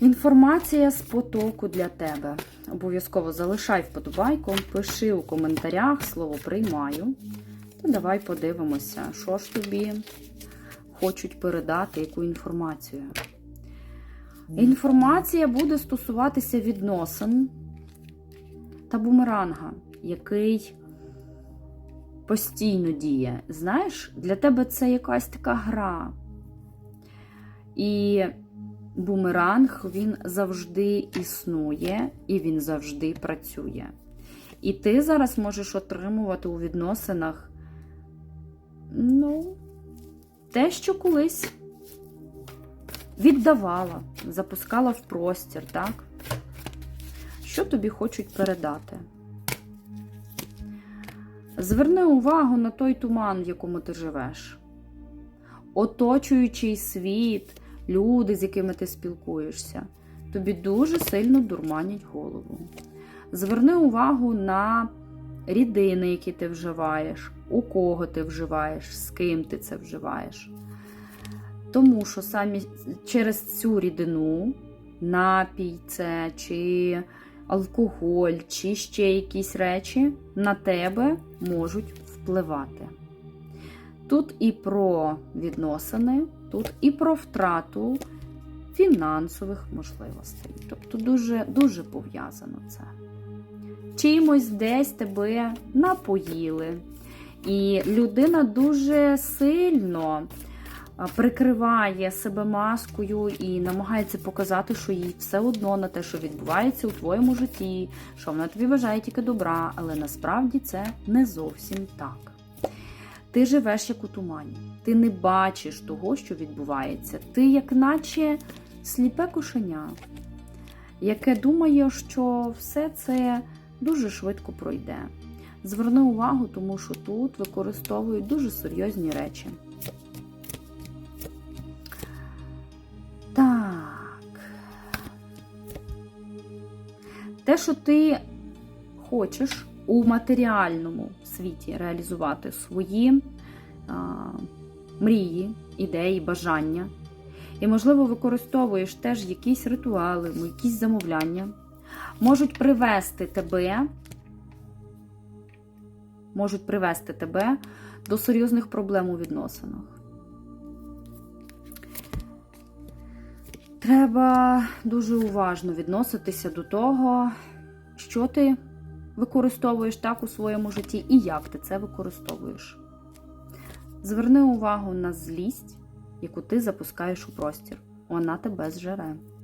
Інформація з потоку для тебе. Обов'язково залишай вподобайку, пиши у коментарях слово приймаю. Та давай подивимося, що ж тобі хочуть передати, яку інформацію. Інформація буде стосуватися відносин та бумеранга, який постійно діє. Знаєш, для тебе це якась така гра. І бумеранг він завжди існує і він завжди працює. І ти зараз можеш отримувати у відносинах, ну, те, що колись віддавала, запускала в простір, так? Що тобі хочуть передати? Зверни увагу на той туман, в якому ти живеш. Оточуючий світ, люди, з якими ти спілкуєшся, тобі дуже сильно дурманять голову. Зверни увагу на рідини, які ти вживаєш, у кого ти вживаєш, з ким ти це вживаєш. Тому що саме через цю рідину, напій це, чи алкоголь, чи ще якісь речі на тебе можуть впливати. Тут і про відносини, тут і про втрату фінансових можливостей. Тобто дуже, дуже пов'язано це. Чимось десь тебе напоїли. І людина дуже сильно прикриває себе маскою і намагається показати, що їй все одно на те, що відбувається у твоєму житті, що вона тобі бажає тільки добра, але насправді це не зовсім так. Ти живеш як у тумані, ти не бачиш того, що відбувається. Ти, як наче сліпе кошеня, яке думає, що все це дуже швидко пройде. Зверни увагу, тому що тут використовують дуже серйозні речі. Так. Те, що ти хочеш у матеріальному світі реалізувати свої а, мрії, ідеї, бажання. І, можливо, використовуєш теж якісь ритуали, якісь замовляння, можуть привести тебе, можуть привести тебе до серйозних проблем у відносинах. Треба дуже уважно відноситися до того, що ти використовуєш так у своєму житті і як ти це використовуєш. Зверни увагу на злість, яку ти запускаєш у простір. Вона тебе зжере.